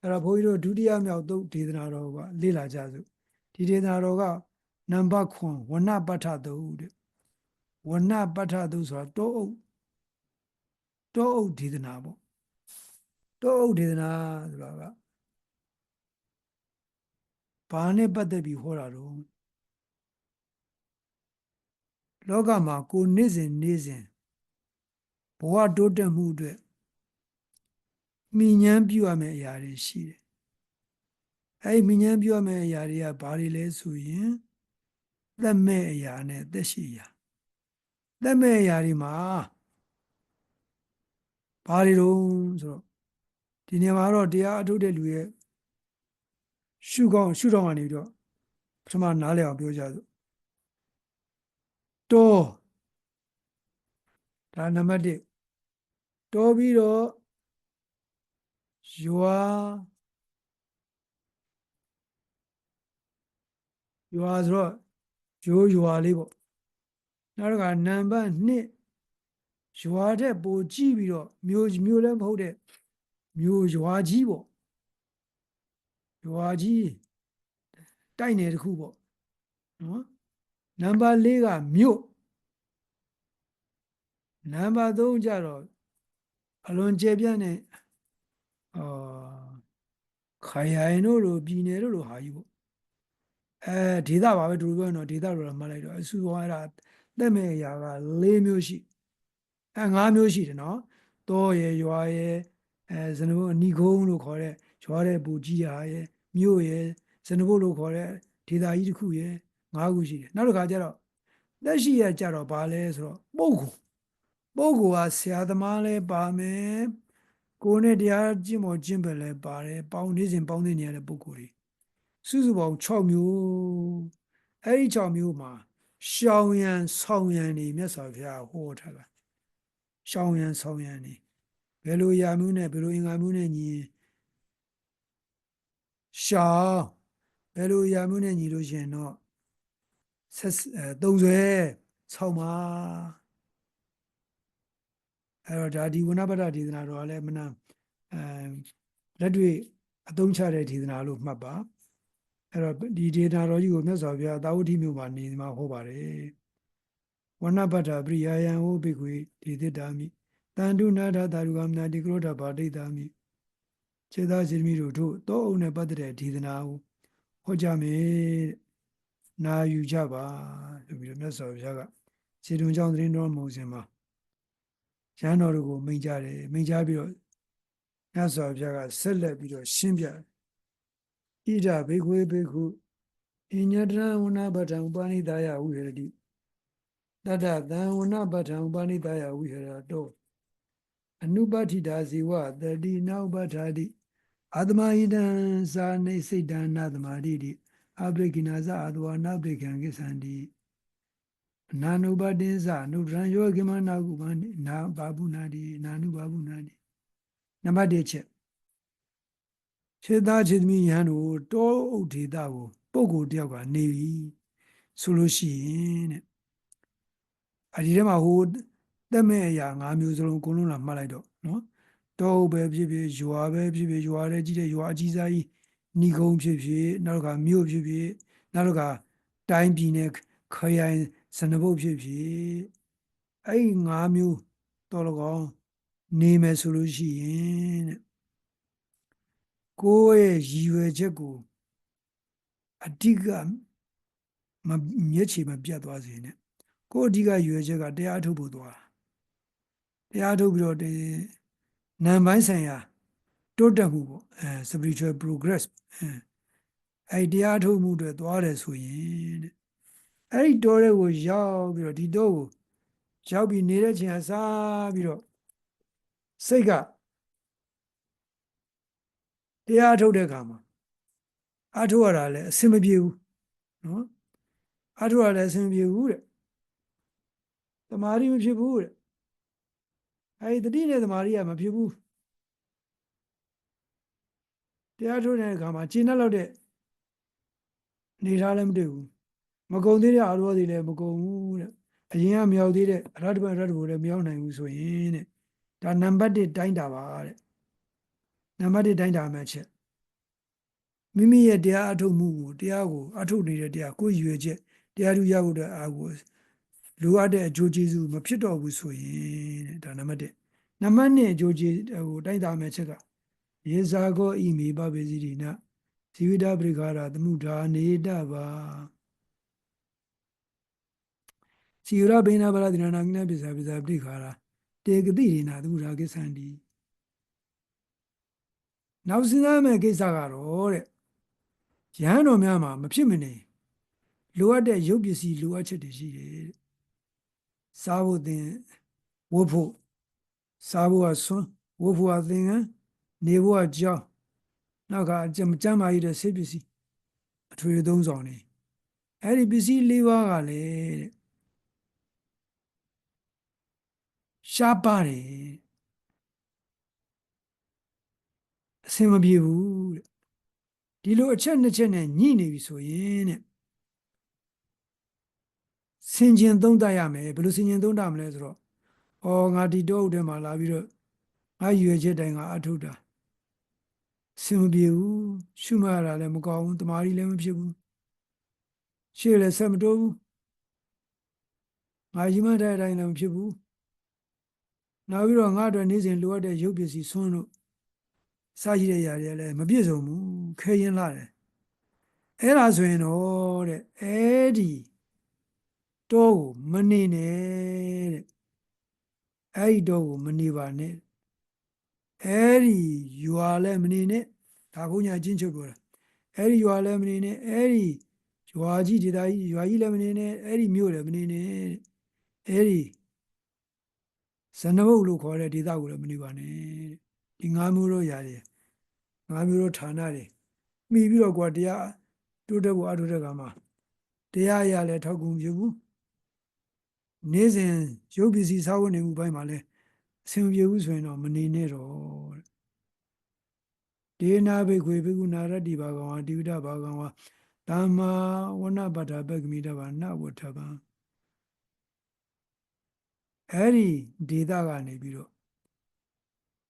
အဲ့တော့ဘုန်းကြီးတို့ဒုတိယမြောက်သုတ်ဒေသနာတော်ကလေ့လာကြစို့ဒီဒေသနာတော်ကနံပါတ်9ဝဏပဋ္ဌသုတ်တဲ့ဝဏပဋ္ဌသုတ်ဆိုတာတောအုပ်တောအုပ်ဒေသနာပေါ့တောအုပ်ဒေသနာဆိုတာကဘာနဲ့ပတ်သက်ပြီးဟောတာတော့လောကမှာကိုယ်နေ့စဉ်နေ့စဉ်ဘဝတိုးတက်မှုအတွက် မိညာပြုရမယ့်အရာတွေရှိတယ်အဲဒီမိညာပြုရမယ့်အရာတွေကဘာတွေလဲဆိုရင်သက်မဲ့အရာနဲ့သက်ရှိရာသက်မဲ့အရာတွေမှာဘာတွေတုံးဆိုတော့ဒီနေရာမှာတော့တရားအထုတ်တဲ့လူရဲ့ရှုကောင်းရှုတော့ကနေပြီးတော့ပထမနားလည်အောင်ပြောကြစို့တောဒါနံပါတ်1တောပြီးတော့ ရွာရွာဆိုတော့ရိုးရွာလေးပေါ့နောက်တစ်ခါနံပါတ်2ရွာတဲ့ပိုကြည့်ပြီးတော့မြို့မြို့လည်းမဟုတ်တဲ့မြို့ရွာကြီးပေါ့ရွာကြီးတိုက်နယ်တစ်ခုပေါ့နော်နံပါတ်4ကမြို့နံပါတ်3ကျတော့အလွန်ကျေပြန့်တဲ့အာ ခရိုင်တို့လိုပြည်နယ်တို့လိုဟာကြီးပေါ့အဲဒေသပါပဲသူတို့ပြောရင်တော့ဒေသလိုတော့မှတ်လိုက်တော့အဆူဟောအဲ့ဒါတက်မဲ့အရာက၄မျိုးရှိအဲ၅မျိုးရှိတယ်နော်တောရယ်ရွာရယ်အဲဇနဘုတ်အနီကုန်းလို့ခေါ်တဲ့ရွာတဲ့ပူကြီးရာရယ်မြို့ရယ်ဇနဘုတ်လို့ခေါ်တဲ့ဒေသကြီးတစ်ခုရယ်၅ခုရှိတယ်နောက်တစ်ခါကျတော့လက်ရှိရကြတော့ဘာလဲဆိုတော့ပုဂ္ဂိုလ်ပုဂ္ဂိုလ်ကဆရာသမားလဲပါမယ် ကိုယ်နဲ့တရားကျင့်ပေါ်ကျင့်ပဲလဲပါတယ်ပေါင်းနေစဉ်ပေါင်းနေနေရတဲ့ပုဂ္ဂိုလ်တွေစုစုပေါင်း6မျိုးအဲ့ဒီ6မျိုးမှာရှောင်ရန်ဆောင်ရန်နေမြတ်စွာဘုရားဟောထားတာရှောင်ရန်ဆောင်ရန်နေဘယ်လိုရာမျိုးနဲ့ဘယ်လိုအင်္ဂါမျိုးနဲ့ညီရင်ရှောင်ဘယ်လိုရာမျိုးနဲ့ညီလို့ရှိရင်တော့ဆက်အဲသုံးဆွဲဆောင်းပါ အဲ့တော့ဒါဒီဝဏပတ္တဒေသနာတော်ကလည်းမနာအဲလက်တွေ့အသုံးချတဲ့ဒေသနာလို့မှတ်ပါအဲ့တော့ဒီဒေသနာတော်ကြီးကိုမြတ်စွာဘုရားသာဝတိမြို့မှာနေမှာဟောပါတယ်ဝဏပတ္တပရိယာယံဟောဘိကွေဒေသတာမိတန်တုနာထတာရုကမနာတိကရောဓဘာဒိတာမိခြေသားရှင်မိတို့တို့တောအုံနဲ့ပတ်သက်တဲ့ဒေသနာကိုဟောကြမယ်တဲ့နာယူကြပါလို့ပြီးတော့မြတ်စွာဘုရားကခြေတုံကြောင့်သတင်းတော်မူစဉ်မှာ ရဟန်းတော်တို့ကိုမိန့်ကြတယ်မိန့်ကြပြီးတော့မြတ်စွာဘုရားကဆက်လက်ပြီးတော့ရှင်းပြတယ်ဣဒဘေခွေဘေခုအညတရဝဏပထံဥပနိဒာယဝိဟရတိတတသံဝဏပထံဥပနိဒာယဝိဟရတောအနုပဋ္ဌိတာဇီဝတတိနောက်ပဋ္ဌာတိအာတမဟိတံသာနေစိတ်တံနာသမာတိတိအပရိကိနာဇအာတဝနာပရိကံကိသန္တိအ နာနုပတိသနုဒရံယောဂိမနာကုမနာဘာဘူးနာတိနာနုဘာဘူးနာတိနံပါတ်1ချက်ခြေသားခြေသမီးယဟန်တို့တောအုပ်ဒေတာကိုပုဂ္ဂိုလ်တယောက်ကနေပြီဆိုလို့ရှိရင်တဲ့အဲဒီထဲမှာဟိုတက်မဲ့အရာ၅မျိုးစလုံးအကုန်လုံးလာမှတ်လိုက်တော့နော်တောအုပ်ပဲဖြစ်ဖြစ်ရွာပဲဖြစ်ဖြစ်ရွာထဲကြီးတဲ့ရွာအကြီးစားကြီးဏီကုန်းဖြစ်ဖြစ်နောက်တစ်ခါမြို့ဖြစ်ဖြစ်နောက်တစ်ခါတိုင်းပြည်နဲ့ခရိုင် စနဘုတ်ဖြစ်ဖြစ်အဲ့ဒီ၅မျိုးတော်လကောင်းနေမယ်ဆိုလို့ရှိရင်တဲ့ကိုယ့်ရဲ့ရည်ရွယ်ချက်ကိုအဓိကမမျက်ခြေမပြတ်သွားစေနဲ့ကိုယ့်အဓိကရည်ရွယ်ချက်ကတရားထုတ်ဖို့သွားတရားထုတ်ပြီးတော့ဒီနံပိုင်းဆိုင်ရာတိုးတက်မှုပေါ့အဲ spiritual progress အဲအဲ့တရားထုတ်မှုတွေသွားတယ်ဆိုရင်တဲ့ အဲ့ဒီတောတွေကိုရောက်ပြီးတော့ဒီတောကိုရောက်ပြီးနေတဲ့ချိန်ကစားပြီးတော့စိတ်ကတရားထုတ်တဲ့အခါမှာအထုတ်ရတာလည်းအဆင်မပြေဘူးနော်အထုတ်ရလည်းအဆင်မပြေဘူးတဲ့တမာရီမဖြစ်ဘူးတဲ့အဲဒီတတိနဲ့တမာရီကမဖြစ်ဘူးတရားထုတ်တဲ့အခါမှာကျင့်တတ်လို့တဲ့နေထားလည်းမတွေ့ဘူး မကုံသေးတဲ့အာရောတွေလည်းမကုံဘူးတဲ့အရင်ကမရောက်သေးတဲ့အရတ္တပရတ္တဘုလည်းမရောက်နိုင်ဘူးဆိုရင်တဲ့ဒါနံပါတ်1တိုင်းတာပါတဲ့နံပါတ်1တိုင်းတာမဲ့ချက်မိမိရဲ့တရားအထုတ်မှုကိုတရားကိုအထုတ်နေတဲ့တရားကိုယ်ရွယ်ချက်တရားသူရဖို့တဲ့အာကိုလိုအပ်တဲ့အကျိုးကျေးဇူးမဖြစ်တော့ဘူးဆိုရင်တဲ့ဒါနံပါတ်1နံပါတ်2အကျိုးကျေးဟိုတိုင်းတာမဲ့ချက်ကယေဇာကောဣမိပပေစီရိနဇီဝိတပရိခာရသမှုဓာနေတပါ စီရဘိနာဗလာတိနာနာကိနပစ္စာပစ္စာပရိခာရတေကတိရိနာသမှုဓာကိသန္တိနောက်စဉ်းစားမယ့်ကိစ္စကတော့တဲ့ရဟန်းတော်များမှာမဖြစ်မနေလိုအပ်တဲ့ရုပ်ပစ္စည်းလိုအပ်ချက်တွေရှိတယ်တဲ့စားဖို့သင်ဝတ်ဖို့စားဖို့ကဆွန်းဝတ်ဖို့ကသင်္ကန်းနေဖို့ကကြောင်းနောက်ကကျမ်းကျမ်းမာရတဲ့ဆေးပစ္စည်းအထွေသုံးဆောင်နေအဲ့ဒီပစ္စည်းလေးပါးကလည်းတဲ့ ရှားပါတယ်အဆင်မပြေဘူးတဲ့ဒီလိုအချက်နှစ်ချက်နဲ့ညှိနေပြီဆိုရင်တဲ့စင်ကျင်သုံးတတ်ရမယ်ဘယ်လိုစင်ကျင်သုံးတတ်မလဲဆိုတော့ဩငါဒီတော့ဥထဲမှာလာပြီးတော့ငါရွယ်ချက်တိုင်းကအထုတ်တာအဆင်မပြေဘူးရှုမှတ်ရတာလည်းမကောင်းဘူးတမာရီလည်းမဖြစ်ဘူးရှေ့လည်းဆက်မတိုးဘူးငါရီမတဲ့အတိုင်းလည်းမဖြစ်ဘူး နောက်ပြီးတော့ငါအတွက်နေ့စဉ်လိုအပ်တဲ့ရုပ်ပစ္စည်းဆွန်းလို့စားရတဲ့ຢာတွေလည်းမပြည့်စုံဘူးခဲရင်လာတယ်အဲ့ဒါဆိုရင်တော့တဲ့အဲ့ဒီတော့ကိုမနေနဲ့တဲ့အဲ့ဒီတော့ကိုမနေပါနဲ့အဲ့ဒီရွာလည်းမနေနဲ့ဒါကုညာချင်းချုပ်ပြောတာအဲ့ဒီရွာလည်းမနေနဲ့အဲ့ဒီရွာကြီးဒေသကြီးရွာကြီးလည်းမနေနဲ့အဲ့ဒီမြို့လည်းမနေနဲ့အဲ့ဒီ ဇနဘုတ်လို့ခေါ်တဲ့ဒေသကိုလည်းမနေပါနဲ့ဒီငါးမျိုးတော့ရတယ်ငါးမျိုးတော့ဌာနတွေမိပြီးတော့ကွာတရားတိုးတက်ဖို့အတိုးတက်ကမှာတရားရလဲထောက်ကူပြုဘူးနေ့စဉ်ရုပ်ပစ္စည်းစားဝတ်နေမှုဘိုင်းမှာလဲအဆင်ပြေဘူးဆိုရင်တော့မနေနဲ့တော့ဒေနာဘိခွေဘိကုနာရတ္တိဘာကဝါတိဝိဒဘာကဝါဓမ္မာဝနပတ္ထပက္ခမိတဘာနဝထဗံ အဲ့ဒီဒေတာကနေပြီးတော့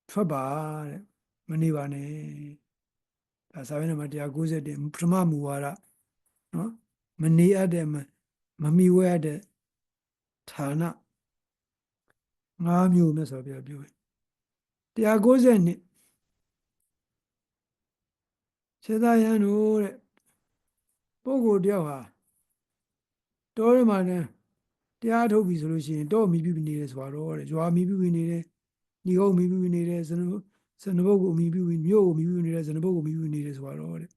ထွက်ပါတဲ့မနေပါနဲ့ဒါစာမျက်နှာမှာ191ပထမမူဝါဒနော်မနေအပ်တဲ့မမီဝဲအပ်တဲ့ဌာန၅မျိုးမြတ်စွာဘုရားပြောတယ်190နှစ်ခြေသာရန်တို့တဲ့ပုဂ္ဂိုလ်တယောက်ဟာတောရမှာနဲ့ တရားထုတ်ပြီဆိုလို့ရှိရင်တော့မိပြုနေတယ်ဆိုတော့တဲ့ရွာမိပြုနေတယ်ညီကုန်းမိပြုနေတယ်ဇနဇနဘုတ်ကိုမိပြုမြို့ကိုမိပြုနေတယ်ဇနဘုတ်ကိုမိပြုနေတယ်ဆိုတော့တဲ့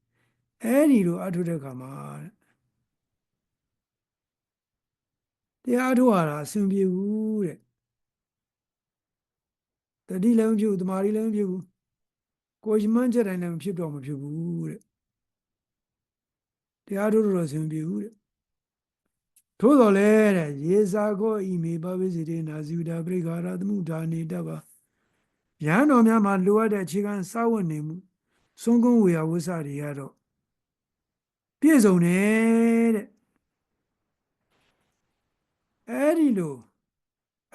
အဲ့ဒီလိုအထုတ်တဲ့ခါမှာတဲ့တရားထုတ်ရတာအဆင်ပြေဘူးတဲ့တတိလည်းမဖြစ်ဘူးတမာရီလည်းမဖြစ်ဘူးကိုရှိမှန်းချက်တိုင်းလည်းမဖြစ်တော့မဖြစ်ဘူးတဲ့တရားထုတ်တော့အဆင်ပြေဘူးတဲ့ ထို့တော်လဲတဲ့ရေစာကောဤမေပဝိစီတေနာဇီဝတာပရိခါရသမှုဒါနေတပါရဟန်းတော်များမှာလိုအပ်တဲ့အခြေခံစာဝတ်နေမှုစွန့်ကုန်းဝေယဝဆတွေကတော့ပြည့်စုံတယ်တဲ့အဲ့ဒီလို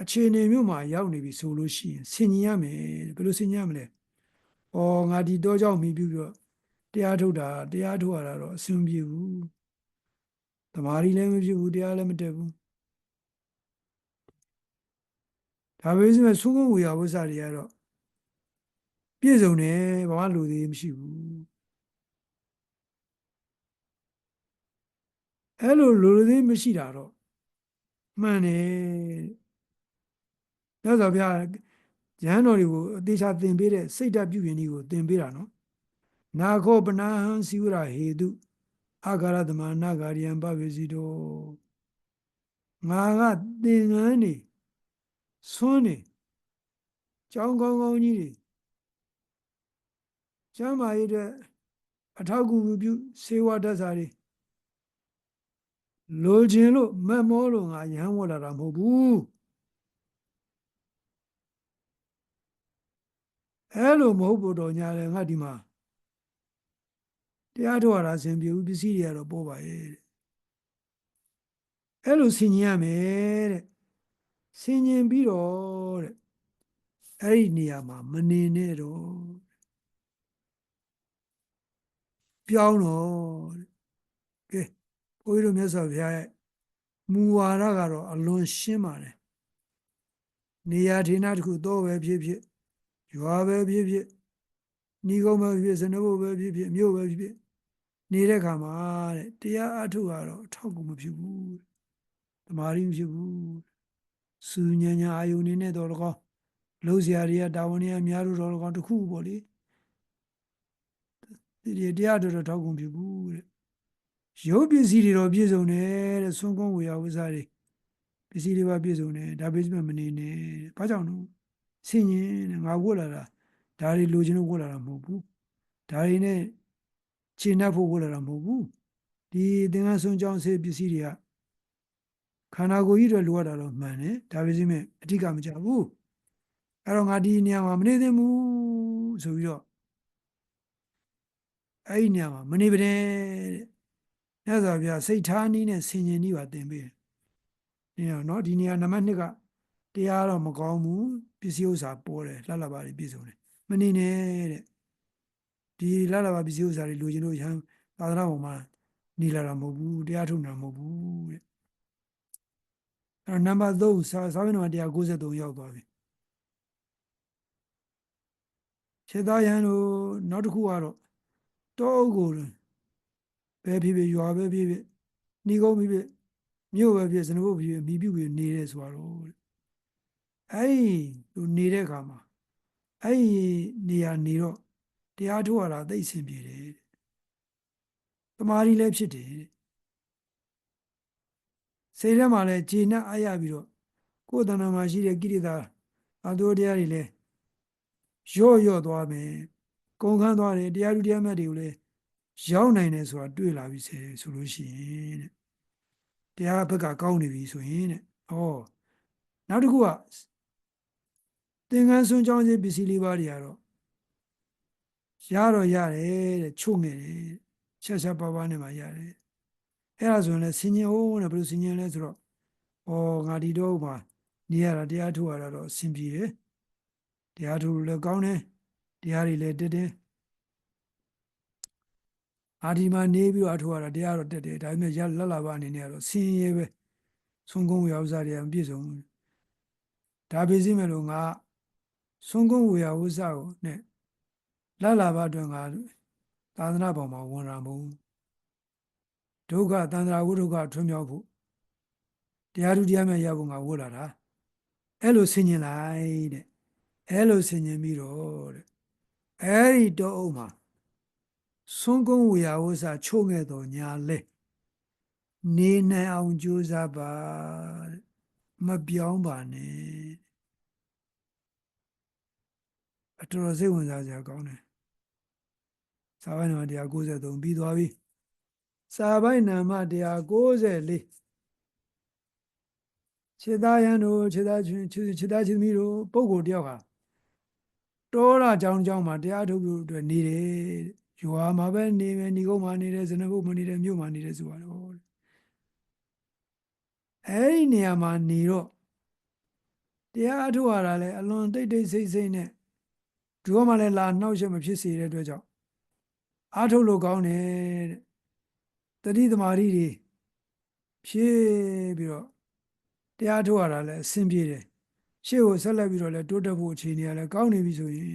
အခြေအနေမျိုးမှာရောက်နေပြီဆိုလို့ရှိရင်ဆင်ញင်ရမယ်ဘယ်လိုဆင်ញင်ရမလဲ။အော်ငါဒီတော့ကြောင့်မိပြီးတော့တရားထုတ်တာတရားထုတ်ရတာတော့အဆင်ပြေဘူး။ တမာရီလည်းမဖြစ်ဘူးတရားလည်းမတက်ဘူး။ဒါပဲဆိုမဲ့သုံးခုဝေယဝဆတွေကတော့ပြည့်စုံတယ်ဘာမှလူသေးမရှိဘူး။အဲ့လိုလူသေးမရှိတာတော့မှန်တယ်မြတ်စွာဘုရားရဟန်းတော်တွေကိုအသေးချာသင်ပေးတဲ့စိတ်ဓာတ်ပြုပြင်တွေကိုသင်ပေးတာနော်နာခောပနာဟံစီဝရဟေတု အာဂရသမနာဂာရိယံပဝေစီတောငါကသင်္ကန်းနေဆွန်းနေကြောင်းကောင်းကောင်းကြီးတွေကျမ်းမာရတဲ့အထောက်ကူပြုစေဝတ္တစာတွေလိုချင်လို့မက်မောလို့ငါရဟန်းဝတ်လာတာမဟုတ်ဘူးအဲ့လိုမဟုတ်ဘူးတော့ညာတယ်ငါဒီမှာ တရားတော်ရတာဆင်ပြေဘူးပစ္စည်းတွေကတော့ပေါ်ပါရဲ့တဲ့အဲ့လိုဆင်ញင်ရမယ်တဲ့ဆင်ញင်ပြီးတော့တဲ့အဲ့ဒီနေရာမှာမနေနဲ့တော့ပြောင်းတော့တဲ့ကဲဘုန်းကြီးတို့မြတ်စွာဘုရားရဲ့မူဝါဒကတော့အလွန်ရှင်းပါတယ်နေရာဒေသတစ်ခုတော့ပဲဖြစ်ဖြစ်ရွာပဲဖြစ်ဖြစ်ဤကုန်းပဲဖြစ်ဖြစ်စနဘုတ်ပဲဖြစ်ဖြစ်မြို့ပဲဖြစ်ဖြစ် နေတဲ့ခါမှာတဲ့တရားအထုတ်ကတော့အထောက်အကူမဖြစ်ဘူးတဲ့တမာရီမဖြစ်ဘူးတဲ့စူညံညာအာယုန်နေနဲ့တော့လကောင်းလုံးစရာတွေကတာဝန်တွေအများလို့တော့လကောင်းတစ်ခုပေါ့လေဒီဒီတရားတော်တော့ထောက်ကူမဖြစ်ဘူးတဲ့ရုပ်ပစ္စည်းတွေတော့ပြည့်စုံတယ်တဲ့သွန်ကုန်းဝေယဝဇ္ဇတွေပစ္စည်းတွေပါပြည့်စုံတယ်ဒါပေမဲ့မနေနဲ့တဲ့ဘာကြောင့်လို့ဆင်ញင်တဲ့ငါဝတ်လာတာဒါတွေလိုချင်လို့ဝတ်လာတာမဟုတ်ဘူးဒါတွေနဲ့ ခြေနှက်ဖို့ဝတ်လာတာမဟုတ်ဘူးဒီသင်္ကန်းဆုံးကြောင်းဆေးပစ္စည်းတွေကခန္ဓာကိုယ်ကြီးတွေလိုရတာတော့မှန်တယ်ဒါပေမဲ့အဓိကမကြဘူးအဲ့တော့ငါဒီနေရာမှာမနေသင့်ဘူးဆိုပြီးတော့အဲ့ဒီနေရာမှာမနေပါနဲ့တဲ့မြတ်စွာဘုရားစိတ်ထားနည်းနဲ့ဆင်ခြင်နည်းပါသင်ပေးတယ်နေရာနော်ဒီနေရာနံပါတ်1ကတရားတော့မကောင်းဘူးပစ္စည်းဥစ္စာပေါ်တယ်လှလှပါတယ်ပြည့်စုံတယ်မနေနဲ့တဲ့ ဒီလှလှပါပစ္စည်းဥစ္စာတွေလိုချင်လို့ရဟန်းသာသနာပေါ်မှာနေလာတာမဟုတ်ဘူးတရားထုတ်တာမဟုတ်ဘူးတဲ့အဲ့တော့နံပါတ်3စာစာဝင်တော်193ရောက်သွားပြီခြေသားရန်တို့နောက်တစ်ခုကတော့တောအုပ်ကိုဘယ်ဖြစ်ဖြစ်ရွာပဲဖြစ်ဖြစ်ဏီကုန်းဖြစ်ဖြစ်မြို့ပဲဖြစ်စနဘုတ်ဖြစ်ဖြစ်မိပြုပြီးနေတယ်ဆိုတော့တဲ့အဲ့ဒီလိုနေတဲ့အခါမှာအဲ့ဒီနေရာနေတော့ တရားထုတ်ရတာသိအဆင်ပြေတယ်တဲ့တမာရီလည်းဖြစ်တယ်တဲ့စိတ်ထဲမှာလည်းခြေနဲ့အားရပြီးတော့ကိုယ်တဏ္ဍာမှာရှိတဲ့ကိရိတာအတုတရားတွေလည်းရော့ရော့သွားမယ်ကုန်ခန်းသွားတယ်တရားဓုတရားမြတ်တွေကိုလည်းရောက်နိုင်တယ်ဆိုတာတွေ့လာပြီဆိုဆိုလို့ရှိရင်တဲ့တရားဘက်ကကောင်းနေပြီဆိုရင်တဲ့ဩနောက်တစ်ခုကသင်္ကန်းဆွန်းချောင်းစီပစ္စည်းလေးပါးတွေကတော့ ရတော့ရတယ်တဲ့ချုပ်ငယ်တယ်ချက်ချက်ပါပါနဲ့မှရတယ်အဲ့ဒါဆိုရင်လည်းဆင်ញင်ဟုတ်နဲ့ဘယ်လိုဆင်ញင်လဲဆိုတော့ဩငါဒီတော့မှနေရတာတရားထုတ်ရတာတော့အဆင်ပြေတယ်တရားထုတ်လို့လည်းကောင်းတယ်တရားတွေလည်းတက်တယ်အာဒီမှာနေပြီးတော့အထောက်ရတာတရားတော့တက်တယ်ဒါပေမဲ့ရလက်လာပါအနေနဲ့ကတော့ဆင်းရဲပဲဆုံးကုန်းဝေယဥစ္စာတွေမပြည့်စုံဘူးဒါပေစီမဲ့လို့ငါဆုံးကုန်းဝေယဥစ္စာကိုနဲ့ လက်လာပါအတွက်ငါသာသနာပေါ်မှာဝန်ရမှုဒုက္ခတန္တရာဝုဒုက္ခထွံ့မြောက်ဖို့တရားသူတရားမြတ်ရဖို့ငါဝတ်လာတာအဲ့လိုဆင်ញင်လိုက်တဲ့အဲ့လိုဆင်ញင်ပြီးတော့တဲ့အဲ့ဒီတော့အုပ်မှာဆုံးကုန်းဝေယဝဆချို့ခဲ့တော်ညာလဲနေနိုင်အောင်ကြိုးစားပါမပြောင်းပါနဲ့ အတော်စိတ်ဝင်စားစရာကောင်းတယ်စာပိုင်းနာမ193ပြီးသွားပြီစာပိုင်းနာမ194ခြေသားရန်တို့ခြေသားချင်းခြေသားချင်းမီတို့ပုဂ္ဂိုလ်တယောက်ဟာတောရအကြောင်းအကြောင်းမှာတရားထုတ်လို့အတွက်နေတယ်တဲ့ရွာမှာပဲနေမယ်ဏီကုန်းမှာနေတယ်ဇနဘုတ်မှာနေတယ်မြို့မှာနေတယ်ဆိုတော့အဲ့ဒီနေရာမှာနေတော့တရားအထုတ်ရတာလဲအလွန်တိတ်တိတ်ဆိတ်ဆိတ်နဲ့ ဒီကမှလည်းလာနှောက်ရက်မဖြစ်စေတဲ့အတွက်ကြောင့်အာထုတ်လို့ကောင်းတယ်တဲ့တတိသမารီတွေဖြည့်ပြီးတော့တရားထုတ်ရတာလဲအဆင်ပြေတယ်ရှေ့ကိုဆက်လက်ပြီးတော့လဲတိုးတက်ဖို့အခြေအနေကလည်းကောင်းနေပြီဆိုရင်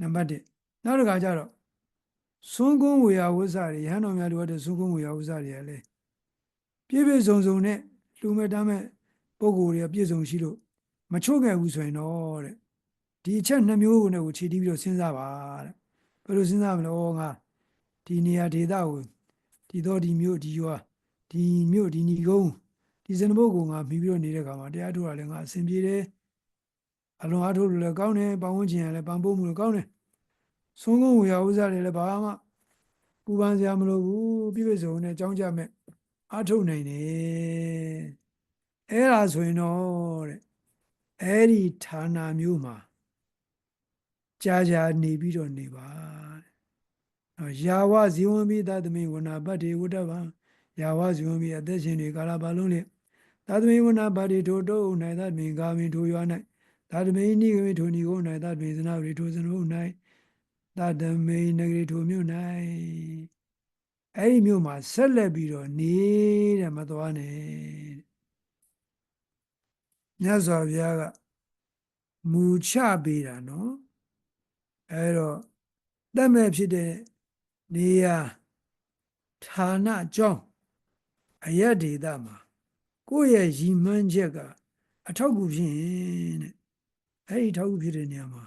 နံပါတ်1နောက်တစ်ခါကျတော့သွန်ကုန်းဝေယဝဇ္ဇတွေရဟန်းတော်များတို့တဲ့သွန်ကုန်းဝေယဝဇ္ဇတွေကလည်းပြည့်ပြည့်စုံစုံနဲ့လူမဲ့တမ်းမဲ့ပုံကိုယ်တွေကပြည့်စုံရှိလို့မချို့ခဲ့ဘူးဆိုရင်တော့တဲ့ ဒီအချက်နှမျိုးကိုလည်းကိုခြေတီးပြီးတော့စဉ်းစားပါတဲ့ဘယ်လိုစဉ်းစားမလဲဩငါဒီနေရာဒေသကိုဒီတော့ဒီမြို့ဒီရွာဒီမြို့ဒီညီကုန်းဒီစနဘုတ်ကိုငါပြီးပြီးတော့နေတဲ့ခါမှာတရားထုတ်ရလဲငါအစဉ်ပြေတယ်အလွန်အားထုတ်လို့လည်းကောင်းတယ်ပတ်ဝန်းကျင်ကလည်းပံ့ပိုးမှုလည်းကောင်းတယ်ဆုံးကုန်းဝေယဥစ္စာတွေလည်းဘာမှပူပန်စရာမလိုဘူးပြည့်ပြည့်စုံနဲ့ကြောင်းကြမဲ့အထုတ်နိုင်တယ်အဲ့ဒါဆိုရင်တော့တဲ့အဲ့ဒီဌာနမျိုးမှာ ကြာကြာနေပြီးတော့နေပါတဲ့နော်ယာဝဇီဝံမိသတ္တမိဝနာပတ္တိဝတ္တဗံယာဝဇီဝံမိအသက်ရှင်တွေကာလပါလုံးလေသတ္တမိဝနာပတ္တိထိုတုံ၌သတ္တမိဂာမိထိုရွာ၌သတ္တမိနိဂမိထိုနိဂုံ၌သတ္တမိဇနာဝိထိုဇနု၌တတမိန်နဂရီထိုမြို့၌အဲ့ဒီမြို့မှာဆက်လက်ပြီးတော့နေတဲ့မသွားနဲ့တဲ့မြတ်စွာဘုရားကမူချပေးတာနော် အဲ့တော့တတ်မဲ့ဖြစ်တဲ့နေရာဌာနအကြောင်းအယက်ဒေတာမှာကိုယ့်ရဲ့ရည်မှန်းချက်ကအထောက်အကူဖြစ်ရင်တဲ့အဲ့ဒီအထောက်အကူဖြစ်တဲ့နေရာမှာ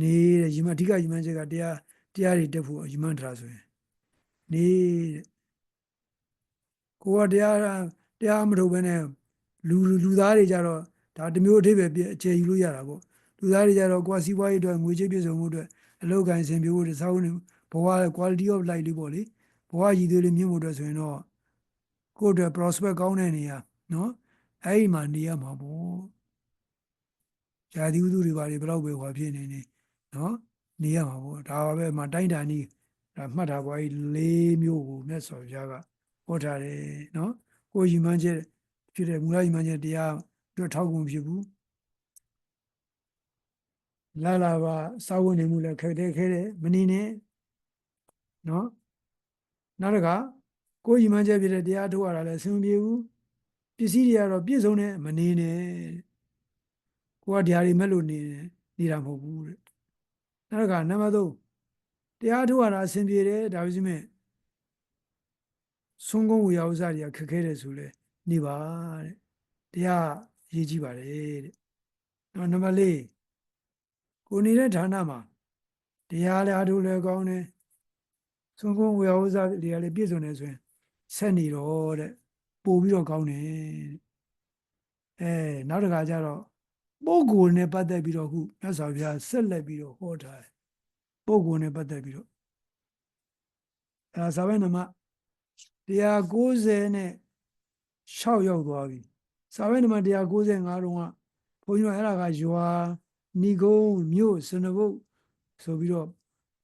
နေတဲ့ရည်မှန်းအဓိကရည်မှန်းချက်ကတရားတရားတွေတက်ဖို့ရည်မှန်းထားဆိုရင်နေတဲ့ကိုယ်ကတရားတရားမထုတ်ဘဲနဲ့လူလူသားတွေကြတော့ဒါတစ်မျိုးအထိပဲပြအခြေယူလို့ရတာပေါ့ လူသားတွေကြတော့ကိုယ်ကစီးပွားရေးအတွက်ငွေကြေးပြည့်စုံမှုအတွက်အလုပ်ကိုင်ဆင်ပြေဖို့အတွက်စာဝန်ဘဝ quality of life လေးပေါ့လေဘဝရည်သွေးလေးမြင့်ဖို့အတွက်ဆိုရင်တော့ကိုယ့်အတွက် prospect ကောင်းတဲ့နေရာနော်အဲ့ဒီမှာနေရမှာပေါ့ဇာတိဥသူတွေပါလေဘယ်တော့ပဲဟောဖြစ်နေနေနော်နေရမှာပေါ့ဒါပါပဲမှာတိုင်းတာနီးဒါမှတ်တာပေါ့အဲ့လေးမျိုးကိုမြတ်စွာဘုရားကဟောထားတယ်နော်ကိုယ်ယူမှန်းချက်ဖြစ်တဲ့မူလယူမှန်းချက်တရားအတွက်ထောက်ကူမဖြစ်ဘူး လာလာပါစာဝန်နေမှုလည်းခက်တဲ့ခဲတဲ့မနေနဲ့နော်နောက်တစ်ခါကိုယ်ယူမှန်းချက်ဖြစ်တဲ့တရားထုတ်ရတာလည်းအဆင်မပြေဘူးပစ္စည်းတွေကတော့ပြည့်စုံတဲ့မနေနဲ့ကိုကတရားတွေမဲ့လို့နေတယ်နေတာမဟုတ်ဘူးတဲ့နောက်တစ်ခါနံပါတ်3တရားထုတ်ရတာအဆင်ပြေတယ်ဒါပေမဲ့ဆုံးကုန်းဝေယဥစ္စာတွေကခက်ခဲတယ်ဆိုလဲနေပါတဲ့တရားရေးကြည့်ပါတယ်တဲ့နောက်နံပါတ်4 ကိုနေတဲ့ဌာနမှာတရားလည်းအထုလည်းကောင်းတယ်ဆုံးကုန်းဝေယဥစ္စာတွေကလည်းပြည့်စုံတယ်ဆိုရင်ဆက်နေတော့တဲ့ပို့ပြီးတော့ကောင်းတယ်တဲ့အဲနောက်တစ်ခါကျတော့ပုဂ္ဂိုလ်နဲ့ပတ်သက်ပြီးတော့ခုမြတ်စွာဘုရားဆက်လက်ပြီးတော့ဟောထားတယ်ပုဂ္ဂိုလ်နဲ့ပတ်သက်ပြီးတော့အဲစာပဲနမ190နဲ့6ရောက်သွားပြီစာပဲနမ195တုန်းကဘုန်းကြီးတို့အဲ့ဒါကရွာ ဏီကုန်းမြို့စနဘုတ်ဆိုပြီးတော့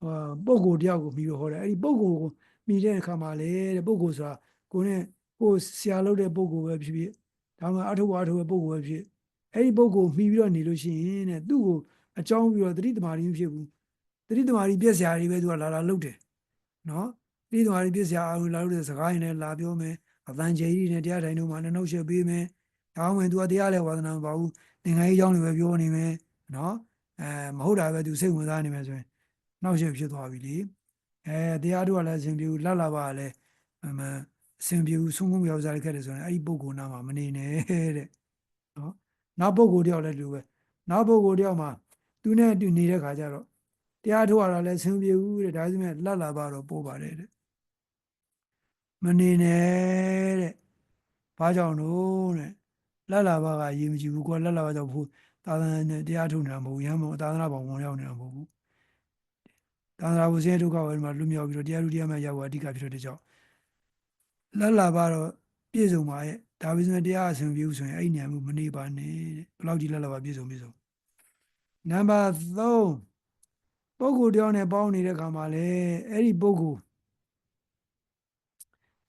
ဟာပုဂ္ဂိုလ်တယောက်ကိုပြီးတော့ဟောတယ်အဲ့ဒီပုဂ္ဂိုလ်ကိုမိတဲ့အခါမှာလေတဲ့ပုဂ္ဂိုလ်ဆိုတာကိုနဲ့ကိုဆရာလုပ်တဲ့ပုဂ္ဂိုလ်ပဲဖြစ်ဖြစ်ဒါမှအထုပ်အထုပ်ပဲပုဂ္ဂိုလ်ပဲဖြစ်အဲ့ဒီပုဂ္ဂိုလ်မှီပြီးတော့နေလို့ရှိရင်တဲ့သူ့ကိုအကြောင်းပြီးတော့တတိတမာရီမဖြစ်ဘူးတတိတမာရီပြက်စရာတွေပဲသူကလာလာလုပ်တယ်နော်တတိတမာရီပြက်စရာအောင်လာလို့တဲ့စကားရင်လည်းလာပြောမယ်အတန်ကျေကြီးနဲ့တရားထိုင်တို့မှနှုတ်ဆက်ပေးမယ်ဒါမှမဟုတ်သူကတရားလည်းဝါသနာမပါဘူးသင်္ကန်းကြီးအကြောင်းတွေပဲပြောနေမယ် နော်အဲမဟုတ်တာပဲသူစိတ်ဝင်စားနေမယ်ဆိုရင်နောက်ရှက်ဖြစ်သွားပြီလေအဲတရားတို့ကလည်းအစဉ်ပြေဘူးလှလှပါလည်းအမှန်အစဉ်ပြေဘူးဆုံးကုန်းပြောစားရခဲ့တယ်ဆိုရင်အဲ့ဒီပုဂ္ဂိုလ်နာမှာမနေနဲ့တဲ့နော်နောက်ပုဂ္ဂိုလ်တယောက်လည်းလူပဲနောက်ပုဂ္ဂိုလ်တယောက်မှာသူနဲ့တူနေတဲ့ခါကျတော့တရားထုတ်ရတာလည်းအစဉ်ပြေဘူးတဲ့ဒါဆိုရင်လှလှပါတော့ပို့ပါတယ်တဲ့မနေနဲ့တဲ့ဘာကြောင့်လို့တဲ့လှလှပါကရေးမကြည့်ဘူးကိုကလှလှပါကြောင့်ဘူး သာသနာနဲ့တရားထုတ်နေတာမဟုတ်ဘူးရမ်းမသာသနာပေါင်းဝင်ရောက်နေတာမဟုတ်ဘူးသာသနာ့ဘုဇင်းဒုက္ခဝေဒမှာလွတ်မြောက်ပြီးတော့တရားလူတရားမှရောက်သွားအဓိကဖြစ်တဲ့ကြောင့်လက်လာပါတော့ပြည့်စုံပါရဲ့ဒါပေမဲ့တရားအဆင်ပြေဘူးဆိုရင်အဲ့ညံမှုမနေပါနဲ့တဲ့ဘယ်လောက်ကြီးလက်လာပါပြည့်စုံပြည့်စုံနံပါတ်3ပုဂ္ဂိုလ်တယောက်နဲ့ပေါင်းနေတဲ့ခါမှာလေအဲ့ဒီပုဂ္ဂိုလ်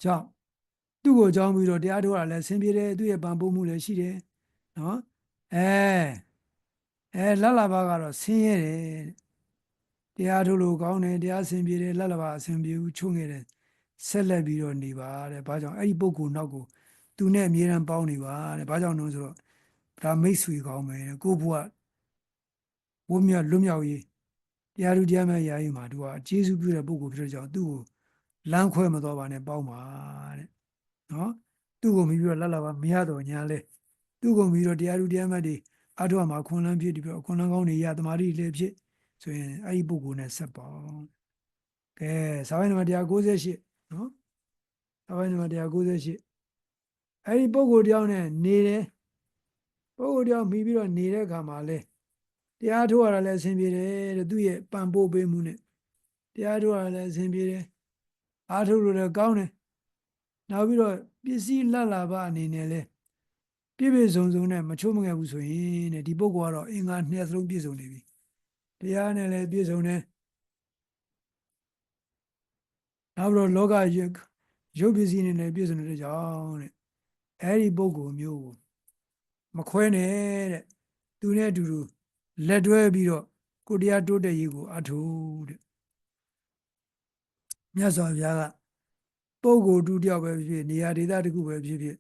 ကြောင့်သူ့ကိုကြောင်းပြီးတော့တရားထုတ်ရလဲဆင်ပြေတယ်သူ့ရဲ့ပံပိုးမှုလည်းရှိတယ်နော်အဲ အဲလက်လာပါကတော့ဆင်းရဲတယ်တရားထုတ်လို့ကောင်းတယ်တရားဆင်ပြေတယ်လက်လာပါအဆင်ပြေဘူးချုံခဲ့တယ်ဆက်လက်ပြီးတော့နေပါတဲ့ဘာကြောင့်အဲ့ဒီပုဂ္ဂိုလ်နောက်ကိုသူနဲ့အမြဲတမ်းပေါင်းနေပါတဲ့ဘာကြောင့်လဲဆိုတော့ဒါမိတ်ဆွေကောင်းမယ်တဲ့ကိုဘုရားဝုံမြတ်လွတ်မြောက်ရေးတရားသူတရားမဲ့ရာရေးမှာသူကအကျေးဇူးပြုတဲ့ပုဂ္ဂိုလ်ဖြစ်တဲ့ကြောင့်သူ့ကိုလမ်းခွဲမတော်ပါနဲ့ပေါင်းပါတဲ့နော်သူ့ကိုမြည်ပြီးတော့လက်လာပါမရတော့ညာလဲသူ့ကိုမြည်တော့တရားသူတရားမဲ့တွေ အထောက်မှာခွန်လန်းဖြစ်ပြီးတော့ခွန်လန်းကောင်းတွေရသမာဓိလည်းဖြစ်ဆိုရင်အဲ့ဒီပုဂ္ဂိုလ်နဲ့ဆက်ပေါင်းကဲစာပိုင်းနံပါတ်198နော်စာပိုင်းနံပါတ်198အဲ့ဒီပုဂ္ဂိုလ်တယောက်နဲ့နေတယ်ပုဂ္ဂိုလ်တယောက်မိပြီးတော့နေတဲ့အခါမှာလဲတရားထုတ်ရတာလည်းအဆင်ပြေတယ်တဲ့သူ့ရဲ့ပံပိုးပေးမှုနဲ့တရားထုတ်ရတာလည်းအဆင်ပြေတယ်အားထုတ်လို့လည်းကောင်းတယ်နောက်ပြီးတော့ပစ္စည်းလှလာပါအနေနဲ့လဲ ပြည့်ပြည့်စုံစုံနဲ့မချိုးမငယ်ဘူးဆိုရင်တဲ့ဒီပုဂ္ဂိုလ်ကတော့အင်္ဂါနှစ်စလုံးပြည့်စုံနေပြီတရားနဲ့လည်းပြည့်စုံတယ်နောက်ပြီးတော့လောကရုပ်ရုပ်ပစ္စည်းနဲ့လည်းပြည့်စုံတဲ့ကြောင့်တဲ့အဲ့ဒီပုဂ္ဂိုလ်မျိုးကိုမခွဲနဲ့တဲ့သူနဲ့အတူတူလက်တွဲပြီးတော့ကိုတရားတိုးတက်ရေးကိုအထုတဲ့မြတ်စွာဘုရားကပုဂ္ဂိုလ်တူတယောက်ပဲဖြစ်ဖြစ်နေရာဒေသတစ်ခုပဲဖြစ်ဖြစ်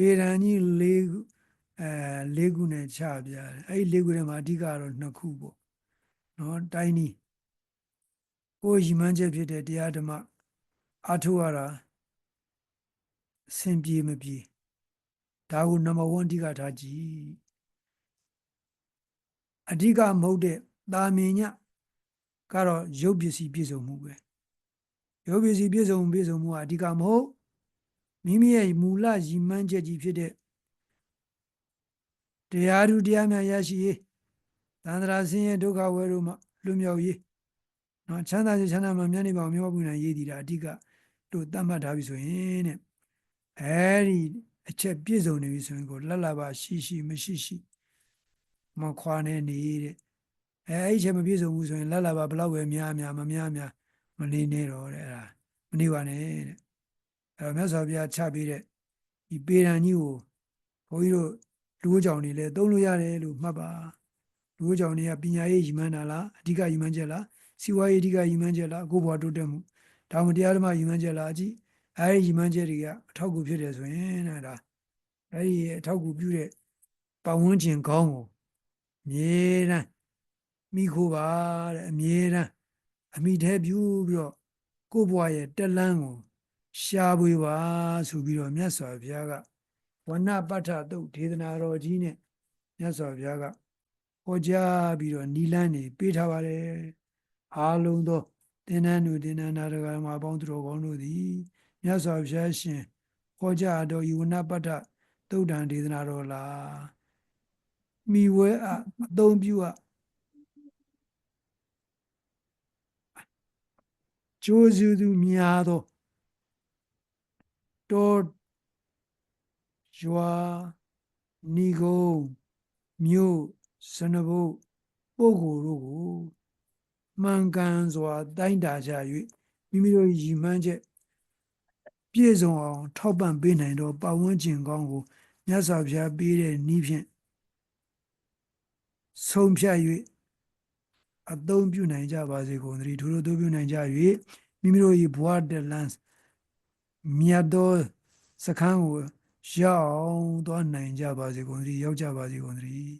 ပေရန်ကြီး၄ခုအဲ၄ခုနဲ့ချပြတယ်အဲ့ဒီ၄ခုထဲမှာအဓိကကတော့နှစ်ခုပေါ့နော်တိုင်းနီကိုယ်ရည်မှန်းချက်ဖြစ်တဲ့တရားဓမ္မအထုရတာအဆင်ပြေမပြေဒါကိုနံပါတ်1အဓိကထားကြည့်အဓိကမဟုတ်တဲ့တာမင်ညကတော့ရုပ်ပစ္စည်းပြည့်စုံမှုပဲရုပ်ပစ္စည်းပြည့်စုံမှုပြည့်စုံမှုကအဓိကမဟုတ် မိမိရဲ့မူလရည်မှန်းချက်ကြီးဖြစ်တဲ့တရားဓုတရားများရရှိရေးသန္တရာဆင်းရဲဒုက္ခဝဲတို့မှလွတ်မြောက်ရေးနော်ချမ်းသာစေချမ်းသာမှမြတ်နိဗ္ဗာန်မြောက်ပူနိုင်ရေးဒီတာအဓိကတို့သတ်မှတ်ထားပြီဆိုရင်တဲ့အဲဒီအချက်ပြည့်စုံနေပြီဆိုရင်ကိုလက်လာပါရှိရှိမရှိရှိမခွာနဲ့နေတဲ့အဲအဲ့ဒီချက်မပြည့်စုံဘူးဆိုရင်လက်လာပါဘလောက်ပဲများများမများများမနေနဲ့တော့တဲ့အဲ့ဒါမနေပါနဲ့တဲ့ အဲမြတ်စွာဘုရားချပေးတဲ့ဒီပေရန်ကြီးကိုဘုန်းကြီးတို့လူ့ကြောင်နေလဲသုံးလို့ရတယ်လို့မှတ်ပါလူ့ကြောင်တွေကပညာရေးရည်မှန်းတာလားအဓိကရည်မှန်းချက်လားစီးပွားရေးအဓိကရည်မှန်းချက်လားကိုယ်ဘဝတိုးတက်မှုဒါမှတရားဓမ္မရည်မှန်းချက်လားအကြည့်အဲဒီရည်မှန်းချက်တွေကအထောက်အကူဖြစ်တယ်ဆိုရင်တဲ့ဒါအဲဒီအထောက်အကူပြုတဲ့ပတ်ဝန်းကျင်ကောင်းကိုအမြဲတမ်းမိခိုးပါတဲ့အမြဲတမ်းအမိထဲပြုပြီးတော့ကိုယ့်ဘဝရဲ့တက်လန်းကို ရှားပွေပါဆိုပြီးတော့မြတ်စွာဘုရားကဝဏပဋ္ဌတုတ်ဒေသနာတော်ကြီးနဲ့မြတ်စွာဘုရားကဟောကြားပြီးတော့နီလန်းနေပေးထားပါတယ်အားလုံးသောတင်နန်းသူတင်နန်းနာတကာမှာပေါင်းသူတော်ကောင်းတို့သည်မြတ်စွာဘုရားရှင်ဟောကြားတော်ဤဝဏပဋ္ဌတုတ်တံဒေသနာတော်လားမိဝဲအအသုံးပြုအကျိုးစုသူများသော တောရွာဏီကုန်းမြို့စနဘုတ်ပုဂ္ဂိုလ်တို့ကိုမှန်ကန်စွာတိုင်းတာကြ၍မိမိတို့ရည်မှန်းချက်ပြည့်စုံအောင် ထောက်ပံ့ပေးနိုင်သောပတ်ဝန်းကျင်ကောင်းကိုမြတ်စွာဘုရားပေးတဲ့နည်းဖြင့်ဆုံးဖြတ်၍အသုံးပြုနိုင်ကြပါစေကုန်သတည်းထို့သောအသုံးပြုနိုင်ကြ၍မိမိတို့၏ဘဝတလန်း မြတ်သောစခန်းကိုရောက်အောင်သွားနိုင်ကြပါစေကုန်သတည်းရောက်ကြပါစေကုန်သတည်း